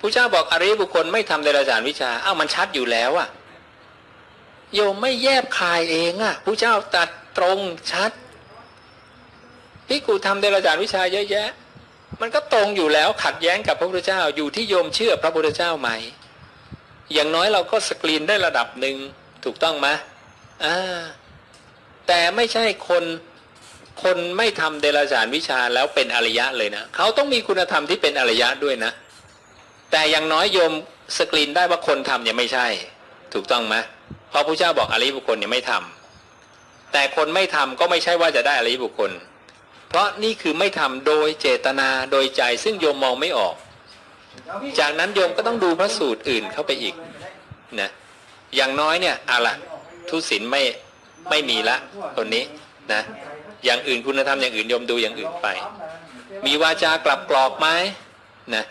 ผู้เจ้าบอกอริยบุคคลไม่ทำเดรัจฉานวิชาอ้าวมันชัดอยู่แล้วอะโยมไม่แยบคายเองอะผู้เจ้าตัดตรงชัดพิกูทำเดรัจฉานวิชาเยอะแยะ มันก็ตรงอยู่แล้วขัดแย้งกับพระพุทธเจ้าอยู่ที่โยมเชื่อพระพุทธเจ้าไหม อย่างน้อยเราก็สกรีนได้ระดับหนึ่งถูกต้องไหมอ่าแต่ไม่ใช่คนคนไม่ทำเดรัจฉานวิชาแล้วเป็นอริยะเลยนะ เขาต้องมีคุณธรรมที่เป็นอริยะด้วยนะ แต่อย่างน้อยโยมสกรีนได้ว่าคนทำเนี่ยไม่ใช่ ถูกต้องไหมเพราะพระเจ้าบอกอริบุคคลเนี่ยไม่ทำแต่คนไม่ทำก็ไม่ใช่ว่าจะได้อริบุคคล เพราะนี่คือไม่ทำโดยเจตนาโดยใจซึ่งโยมมองไม่ออก จากนั้นโยมก็ต้องดูพระสูตรอื่นเข้าไปอีกนะอย่างน้อยเนี่ยอะละทุศินไม่ไม่มีละคนนี้นะอย่างอื่นคุณธรรมอย่างอื่นโยมดูอย่างอื่นไป มีวาจากลับกรอกไหมนะ